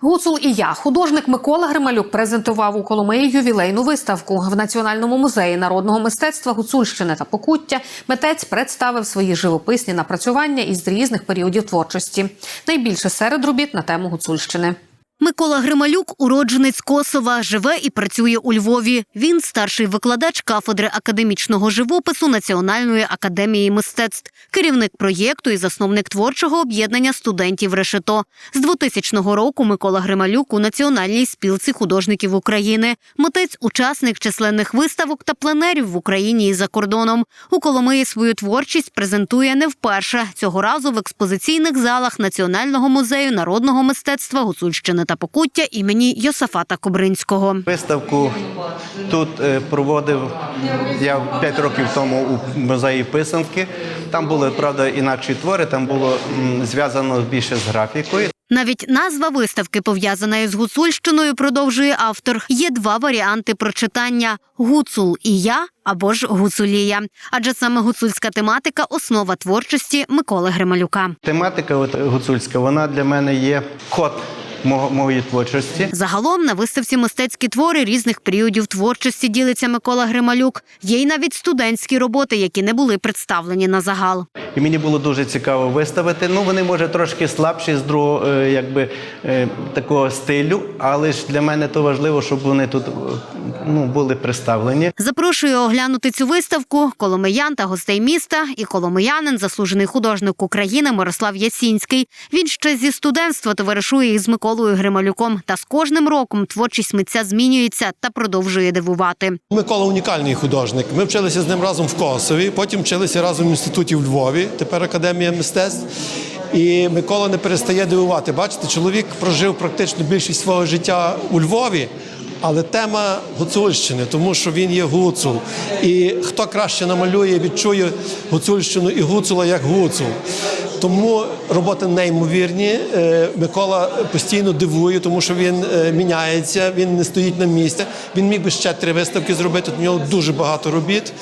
Гуцул і я, художник Микола Грималюк, презентував у Коломиї ювілейну виставку в Національному музеї народного мистецтва Гуцульщини та Покуття. Митець представив свої живописні напрацювання із різних періодів творчості. Найбільше серед робіт на тему Гуцульщини. Микола Грималюк – уродженець Косова, живе і працює у Львові. Він старший викладач кафедри академічного живопису Національної академії мистецтв, керівник проєкту і засновник творчого об'єднання студентів Решето. З 2000 року Микола Грималюк у Національній спілці художників України. Митець – учасник численних виставок та пленерів в Україні і за кордоном. У Коломиї свою творчість презентує не вперше. Цього разу в експозиційних залах Національного музею народного мистецтва Гуцульщини та Покуття імені Йосафата Кобринського. Виставку тут е, проводив я 5 років тому у музеї писанки. Там були, правда, інакші твори, там було зв'язано більше з графікою. Навіть назва виставки пов'язана із гуцульщиною, продовжує автор. Є два варіанти прочитання: гуцул і я або ж гуцулія. Адже саме гуцульська тематика основа творчості Миколи Грималюка. Тематика от, гуцульська, вона для мене є код моєї творчості. Загалом на виставці мистецькі твори різних періодів творчості ділиться Микола Грималюк. Є й навіть студентські роботи, які не були представлені на загал. І мені було дуже цікаво виставити. Ну, вони може трошки слабші з другого, е, якби е, такого стилю, але ж для мене то важливо, щоб вони тут е, ну, були представлені. Запрошую оглянути цю виставку коломиян та гостей міста і коломиянин, заслужений художник України Мирослав Ясінський. Він ще зі студентства товаришує із Миколою Грималюком. Та з кожним роком творчість митця змінюється та продовжує дивувати. Микола унікальний художник. Ми вчилися з ним разом в Косові, потім вчилися разом в інституті в Львові, тепер Академія мистецтв. І Микола не перестає дивувати. Бачите, чоловік прожив практично більшість свого життя у Львові, але тема Гуцульщини, тому що він є гуцул. І хто краще намалює, відчує Гуцульщину і гуцула як гуцул. Тому роботи неймовірні. Е, Микола постійно дивує, тому що він е, міняється, він не стоїть на місці. Він міг би ще три виставки зробити. У нього дуже багато робіт.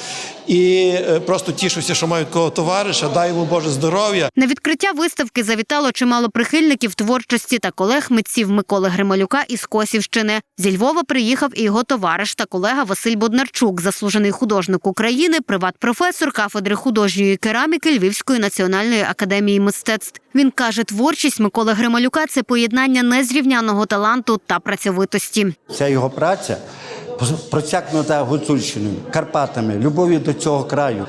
І е, просто тішуся, що маю такого товариша. Дай йому Боже здоров'я. На відкриття виставки завітало чимало прихильників творчості та колег митців Миколи Грималюка із Косівщини. Зі Львова приїхав і його товариш та колега Василь Боднарчук, заслужений художник України, приват-професор кафедри художньої кераміки Львівської національної академії мистецтв. Він каже, творчість Миколи Грималюка це поєднання незрівняного таланту та працьовитості. Вся його праця просякнута Гуцульщиною, Карпатами, любов'ю до цього краю.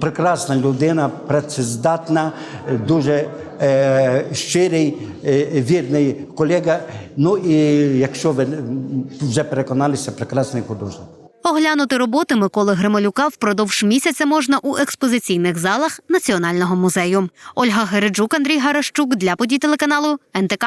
Прекрасна людина, працездатна, е, дуже е, щирий, е, вірний колега. Ну і якщо ви вже переконалися, прекрасний художник. Оглянути роботи Миколи Грималюка впродовж місяця можна у експозиційних залах Національного музею. Ольга Гереджук, Андрій Гарашчук для подій телеканалу НТК.